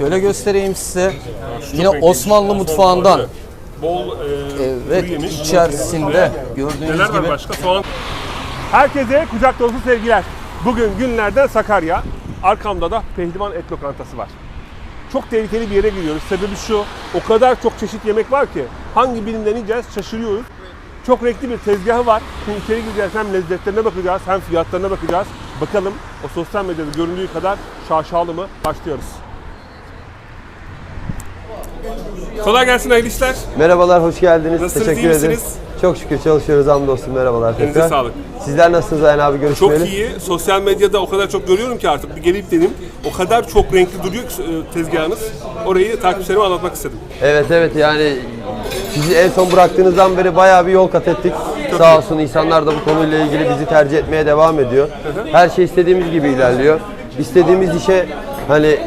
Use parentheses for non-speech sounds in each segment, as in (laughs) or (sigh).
Şöyle göstereyim size. Yine. Osmanlı mutfağından. Bol e, Evet, yemiş. içerisinde gördüğünüz Neler var gibi başka? Soğan. Herkese kucak dolusu sevgiler. Bugün günlerden Sakarya. Arkamda da Pehlivan Et Lokantası var. Çok tehlikeli bir yere gidiyoruz. Sebebi şu, o kadar çok çeşit yemek var ki hangi birinden yiyeceğiz şaşırıyoruz. Çok renkli bir tezgahı var. Şimdi içeri gireceğiz hem lezzetlerine bakacağız hem fiyatlarına bakacağız. Bakalım o sosyal medyada göründüğü kadar şaşalı mı? Başlıyoruz. Kolay gelsin hayırlı işler. Merhabalar, hoş geldiniz. Nasılsınız, Teşekkür iyi ederim. misiniz? Çok şükür çalışıyoruz hamdolsun. Merhabalar Elinize tekrar. sağlık. Sizler nasılsınız Ayhan abi Çok iyi. Sosyal medyada o kadar çok görüyorum ki artık bir gelip dedim. O kadar çok renkli duruyor ki e, tezgahınız. Orayı takipçilerime anlatmak istedim. Evet evet yani sizi en son bıraktığınızdan beri bayağı bir yol kat ettik. Sağ olsun insanlar da bu konuyla ilgili bizi tercih etmeye devam ediyor. Her şey istediğimiz gibi ilerliyor. İstediğimiz işe hani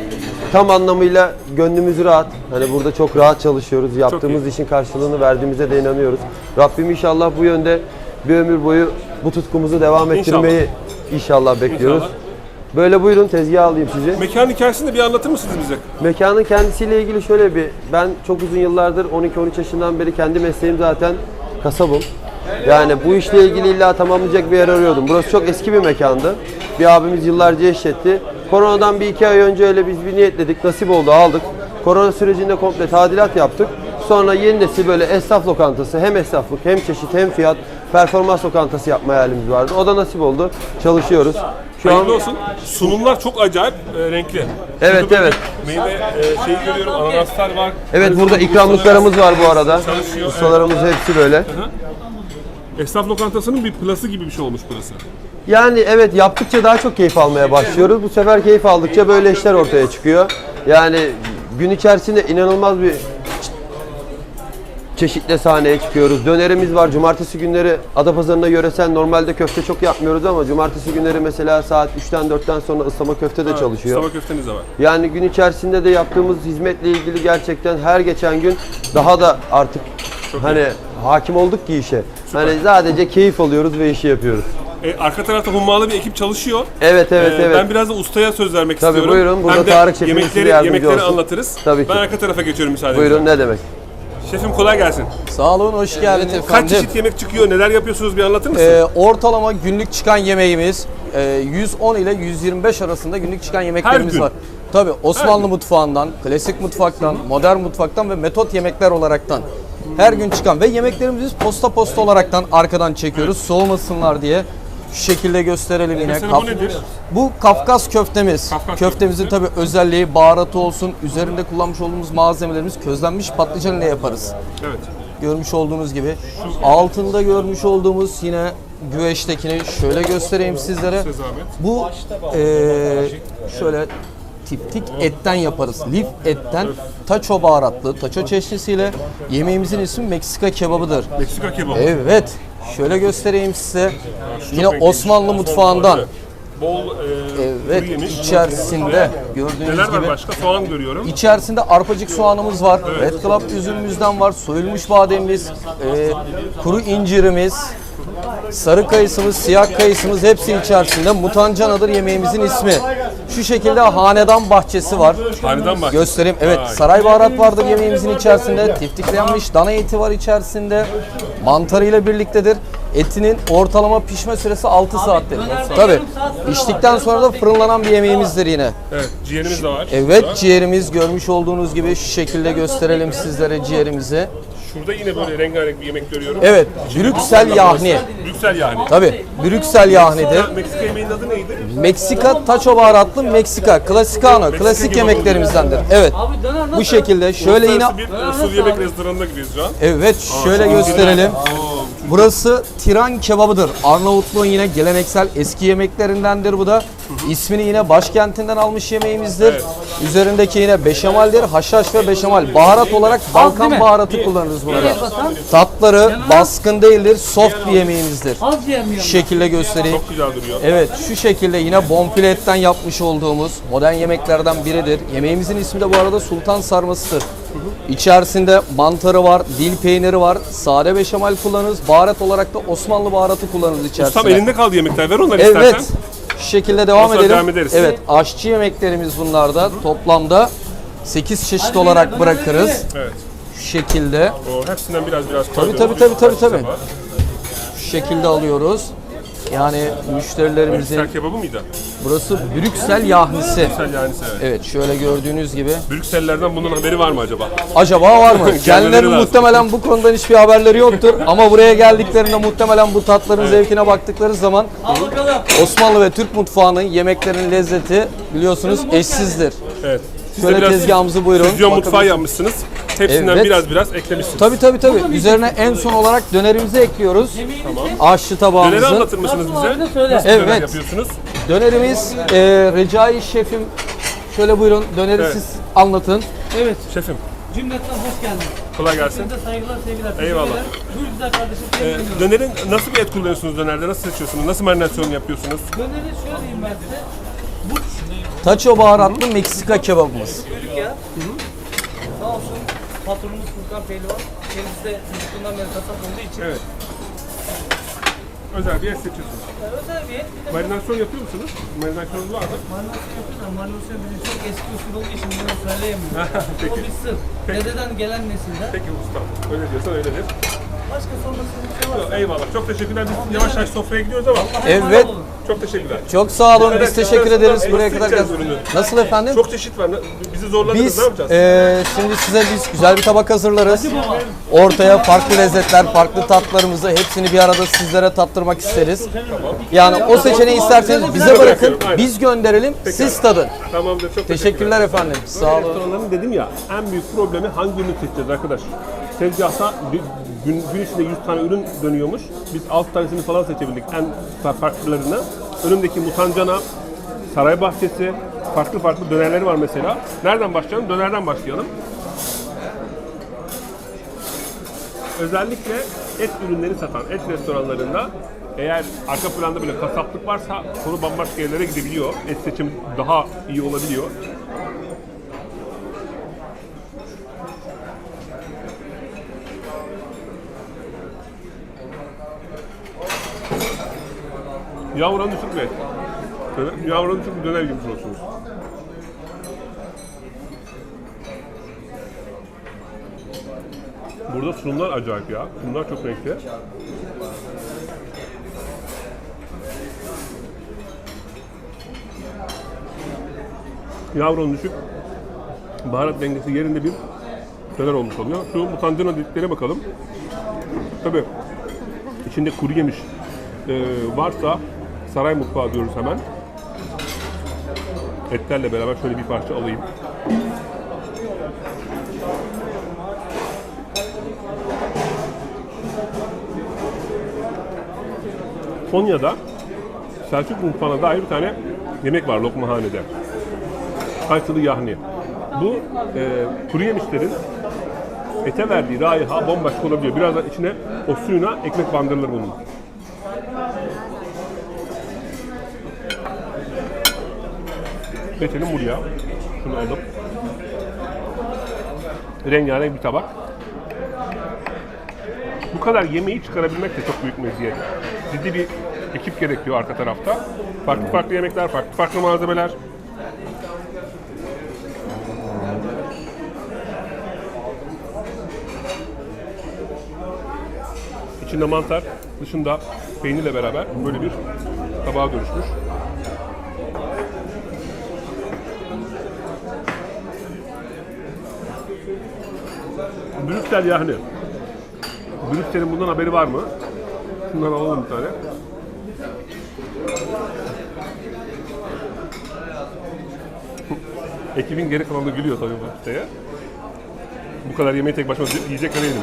tam anlamıyla gönlümüz rahat. Hani burada çok rahat çalışıyoruz. Yaptığımız işin karşılığını verdiğimize de inanıyoruz. Rabbim inşallah bu yönde bir ömür boyu bu tutkumuzu devam ettirmeyi inşallah bekliyoruz. İnşallah. Böyle buyurun tezgah alayım sizi. Mekan hikayesini bir anlatır mısınız bize? Mekanın kendisiyle ilgili şöyle bir, ben çok uzun yıllardır 12-13 yaşından beri kendi mesleğim zaten kasabım. Yani bu işle ilgili illa tamamlayacak bir yer arıyordum. Burası çok eski bir mekandı. Bir abimiz yıllarca işletti. Koronadan bir iki ay önce öyle biz bir niyetledik, nasip oldu aldık. Korona sürecinde komple tadilat yaptık. Sonra yeni nesil böyle esnaf lokantası, hem esnaflık hem çeşit hem fiyat, performans lokantası yapma hayalimiz vardı. O da nasip oldu. Çalışıyoruz. Şu an Hayırlı olsun. Sunumlar çok acayip e, renkli. Evet, böyle evet. Meyve e, şeyi görüyorum, ananaslar var. Evet burada burada ikramlıklarımız var bu arada. Çalışıyor, Ustalarımız hepsi böyle. Esnaf lokantasının bir plası gibi bir şey olmuş burası. Yani evet yaptıkça daha çok keyif almaya başlıyoruz. Bu sefer keyif aldıkça böyle işler ortaya çıkıyor. Yani gün içerisinde inanılmaz bir çeşitli sahneye çıkıyoruz. Dönerimiz var. Cumartesi günleri Adapazarı'nda yöresel normalde köfte çok yapmıyoruz ama cumartesi günleri mesela saat 3'ten 4'ten sonra ıslama köfte de çalışıyor. Sabah köfteniz de var. Yani gün içerisinde de yaptığımız hizmetle ilgili gerçekten her geçen gün daha da artık hani hakim olduk ki işe. Hani sadece keyif alıyoruz ve işi yapıyoruz. E, arka tarafta hummalı bir ekip çalışıyor. Evet evet E, evet. Ben biraz da ustaya söz vermek Tabii, istiyorum. buyurun. Burada Hem de Tarık şefimiz size yemekleri, yardımcı yemekleri olsun. anlatırız. Tabii ki. Ben arka tarafa geçiyorum müsaadenizle. Buyurun ne demek? Şefim kolay gelsin. sağ olun, hoş geldiniz Kaç efendim. çeşit yemek çıkıyor, neler yapıyorsunuz bir anlatır mısın? Ee, ortalama günlük çıkan yemeğimiz e, 110 ile 125 arasında günlük çıkan yemeklerimiz gün? var. Tabii Osmanlı mutfağından, klasik mutfaktan, modern mutfaktan ve metot yemekler olaraktan her gün çıkan ve yemeklerimizi posta posta olaraktan arkadan çekiyoruz soğumasınlar diye. Şu şekilde gösterelim yine. Mesela bu nedir? Bu Kafkas köftemiz. Kafkas Köftemizin tabii özelliği baharatı olsun, üzerinde kullanmış olduğumuz malzemelerimiz közlenmiş patlıcan ile yaparız Evet. görmüş olduğunuz gibi. Altında görmüş olduğumuz yine güveçtekini şöyle göstereyim sizlere. Size zahmet. Bu eee, şöyle tiptik etten yaparız. Lif etten taço baharatlı, taço çeşnisiyle yemeğimizin ismi Meksika kebabıdır. Meksika kebabı. Evet. Şöyle göstereyim size. Yine. Osmanlı mutfağından. Bol e, Evet, yemiş. içerisinde gördüğünüz Neler var gibi başka? Soğan görüyorum. İçerisinde arpacık soğanımız var, Red Club üzümümüzden var, soyulmuş bademimiz, e, kuru incirimiz, sarı kayısımız, siyah kayısımız hepsi içerisinde. Mutancanadır yemeğimizin ismi. Şu şekilde hanedan bahçesi var. Hanedan bahçesi. Göstereyim. Evet, Vay. saray baharat vardır yemeğimizin içerisinde. Tiftiklenmiş dana eti var içerisinde. Mantarıyla birliktedir. Etinin ortalama pişme süresi 6 saattir. Tabii. Piştikten sonra da fırınlanan bir yemeğimizdir yine. Evet, ciğerimiz de var. Evet ciğerimiz görmüş olduğunuz gibi şu şekilde gösterelim sizlere ciğerimizi. Şurada yine böyle rengarenk bir yemek görüyorum. Evet Brüksel yahni. Brüksel yani. Tabi Brüksel yahnidir. Meksika yemeğinin adı neydi? Meksika taço baharatlı Meksika. Klasicano. Klasik yemeklerimizdendir. Evet. Bu şekilde şöyle yine Uluslararası bir usul yemek restoranına gidiyoruz şu an. Evet şöyle gösterelim. Burası Tiran kebabıdır. Arnavutluğun yine geleneksel eski yemeklerindendir bu da. İsmini yine başkentinden almış yemeğimizdir. Üzerindeki yine beşamaldir. Haşhaş ve beşamal. Baharat olarak Balkan baharatı kullanırız burada. Tatları baskın değildir. Soft bir yemeğimizdir. Şu şekilde göstereyim. Çok güzel duruyor. Evet şu şekilde yine bonfile etten yapmış olduğumuz modern yemeklerden biridir. Yemeğimizin ismi de bu arada sultan sarmasıdır. İçerisinde mantarı var, dil peyniri var, sade beşamel kullanırız. Baharat olarak da Osmanlı baharatı kullanırız içerisinde. Tam elinde kaldı yemekler. Ver onları Evet. istersen. Şu şekilde devam sonra edelim. devam ederiz. Evet, aşçı yemeklerimiz bunlarda toplamda 8 çeşit olarak bırakırız. Evet. Şu şekilde. O hepsinden biraz biraz Tabii tabii tabii tabii Kaç tabii. Şu şekilde alıyoruz. Yani müşterilerimizin Brüksel kebabı mıydı? burası Brüksel yahnisi. Brüksel yani evet. Evet şöyle gördüğünüz gibi. Brüksellerden bunun haberi var mı acaba? Acaba var mı? (laughs) Lazım. muhtemelen bu konudan hiçbir haberleri yoktur. Ama buraya geldiklerinde muhtemelen bu tatların zevkine baktıkları zaman Osmanlı ve Türk mutfağının yemeklerin lezzeti biliyorsunuz eşsizdir. Evet. Siz Şöyle tezgahımızı buyurun. Füzyon mutfağı yapmışsınız. Hepsinden Evet. biraz biraz eklemişsiniz. Tabii tabii tabii. Üzerine en son olarak dönerimizi ekliyoruz. Tamam. Aşçı Döneri anlatır mısınız bize? Nasıl döner Evet. yapıyorsunuz? Dönerimiz e, Recai şefim şöyle buyurun döneri Evet. siz anlatın. Evet, Şefim cümleten hoş geldiniz. kolay gelsin. Size saygılar, sevgiler. teşekkür Eyvallah. ederim. Buyur güzel kardeşim. Ee, Ee, dönerin nasıl bir et kullanıyorsunuz dönerde? Nasıl seçiyorsunuz? Nasıl marinasyon yapıyorsunuz? Döneri şöyle diyeyim ben size. Bu Taço baharatlı Meksika kebabımız. çocuk ya. Sağ olsun patronumuz Furkan Pehlivan. Kendisi de çocukluğundan beri kasap olduğu için. Evet. Özel bir et seçiyorsunuz. Ee, Özel bir et. Bir de Marinasyon yapıyor musunuz? Marinasyonunuz var mı? marinasyon yapıyoruz ama marinasyon bizim çok eski usul olduğu için bunu söyleyemiyorum. Peki. o bir sır. Dededen gelen nesilden. Peki ustam. Öyle diyorsan öyledir. Başka sormak istediğiniz bir şey varsa. Eyvallah. Çok teşekkürler. Biz yavaş yavaş sofraya gidiyoruz ama Evet. Çok teşekkürler. Çok sağ olun. Biz teşekkür ederiz buraya kadar ürünü? Nasıl efendim? Çok çeşit var. Bizi zorladınız. Biz ne yapacağız? eee, şimdi size biz güzel bir tabak hazırlarız. Ortaya farklı lezzetler, farklı tatlarımızı hepsini bir arada sizlere tattırmak isteriz. Yani o seçeneği isterseniz bize bırakın, biz gönderelim, siz tadın. Tamamdır. Çok Teşekkürler efendim. Sağ olun. Restoranların dedim ya en büyük problemi hangi ürünü seçeceğiz arkadaş? Tezgahta bir gün, gün içinde 100 tane ürün dönüyormuş. Biz 6 tanesini falan seçebildik en fa- farklılarını. Önümdeki mutancana, saray bahçesi, farklı farklı dönerleri var mesela. Nereden başlayalım? Dönerden başlayalım. Özellikle et ürünleri satan et restoranlarında eğer arka planda böyle kasaplık varsa konu bambaşka yerlere gidebiliyor. Et seçim daha iyi olabiliyor. Yağ oranı düşük bir et. Böyle Yağ oranı düşük bir döner gibi olsunuz. Burada sunumlar acayip ya. Sunumlar çok renkli. Yağ oranı düşük. Baharat dengesi yerinde bir döner olmuş oluyor. Şu mutancana dediklerine bakalım. Tabii içinde kuru yemiş e, varsa saray mutfağı diyoruz hemen. Etlerle beraber şöyle bir parça alayım. Konya'da Selçuk mutfağına dair bir tane yemek var lokmahanede. Kaytılı yahni. Bu e, kuru yemişlerin ete verdiği raiha bombaşka olabiliyor. Birazdan içine o suyuna ekmek bandırılır bunun. Geçelim buraya. Şunu alıp. Rengarenk bir tabak. Bu kadar yemeği çıkarabilmek de çok büyük meziyet. Ciddi bir ekip gerekiyor arka tarafta. Farklı farklı yemekler, farklı farklı malzemeler. İçinde mantar, dışında peynirle beraber böyle bir tabağa dönüşmüş. Brüksel yahni. Brüksel'in bundan haberi var mı? Şundan alalım bir tane. (laughs) Ekibin geri kalanı gülüyor tabii bu şeye. Bu kadar yemeği tek başıma yiyecek değilim.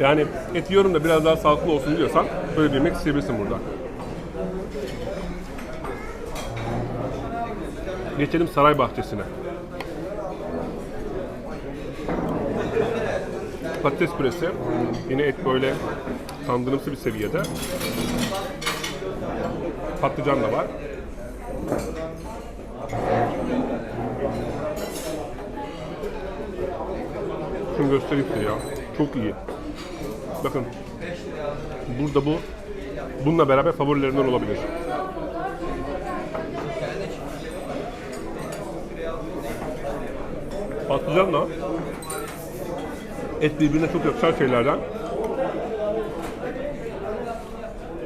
Yani et yiyorum da biraz daha sağlıklı olsun diyorsan böyle bir yemek isteyebilirsin burada. Geçelim saray bahçesine. Patates püresi. Yine et böyle tandırımsı bir seviyede. Patlıcan da var. Şunu göstereyim size ya. Çok iyi. Bakın. burada bu bununla beraber favorilerinden olabilir. Patlıcanla et birbirine çok yakışan şeylerden.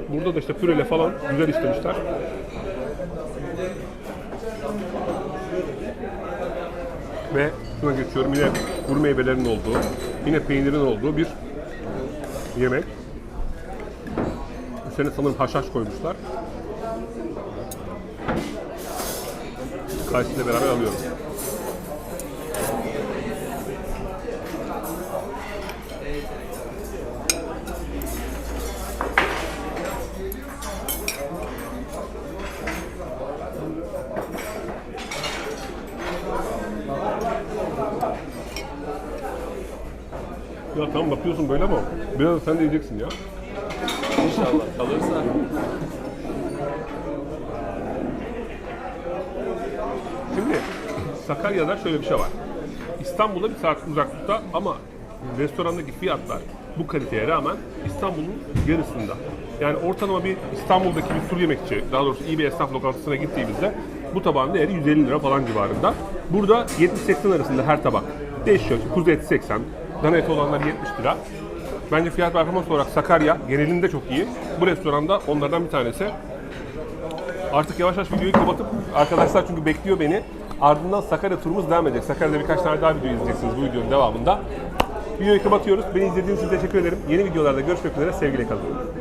Burada da işte püreyle falan güzel işlemişler. Ve şuna geçiyorum yine kuru meyvelerin olduğu, yine peynirin olduğu bir yemek. Üstüne sanırım haşhaş koymuşlar. Karşıyla beraber alıyorum. Bakıyorsun böyle ama biraz sen de yiyeceksin ya. İnşallah kalırsa. Şimdi Sakarya'da şöyle bir şey var. İstanbul'da bir saat uzaklıkta ama restorandaki fiyatlar bu kaliteye rağmen İstanbul'un yarısında. Yani ortalama bir İstanbul'daki bir sur yemekçi, daha doğrusu iyi bir esnaf lokantasına gittiğimizde bu tabağın değeri 150 lira falan civarında. Burada 70-80 arasında her tabak. Değişiyor. Kuzu eti 80, dana eti olanlar 70 lira. Bence fiyat performans olarak Sakarya genelinde çok iyi. Bu restoranda onlardan bir tanesi. Artık yavaş yavaş videoyu kapatıp arkadaşlar çünkü bekliyor beni. Ardından Sakarya turumuz devam edecek. Sakarya'da birkaç tane daha video izleyeceksiniz bu videonun devamında. Videoyu kapatıyoruz. Beni izlediğiniz için teşekkür ederim. Yeni videolarda görüşmek üzere. Sevgiyle kalın.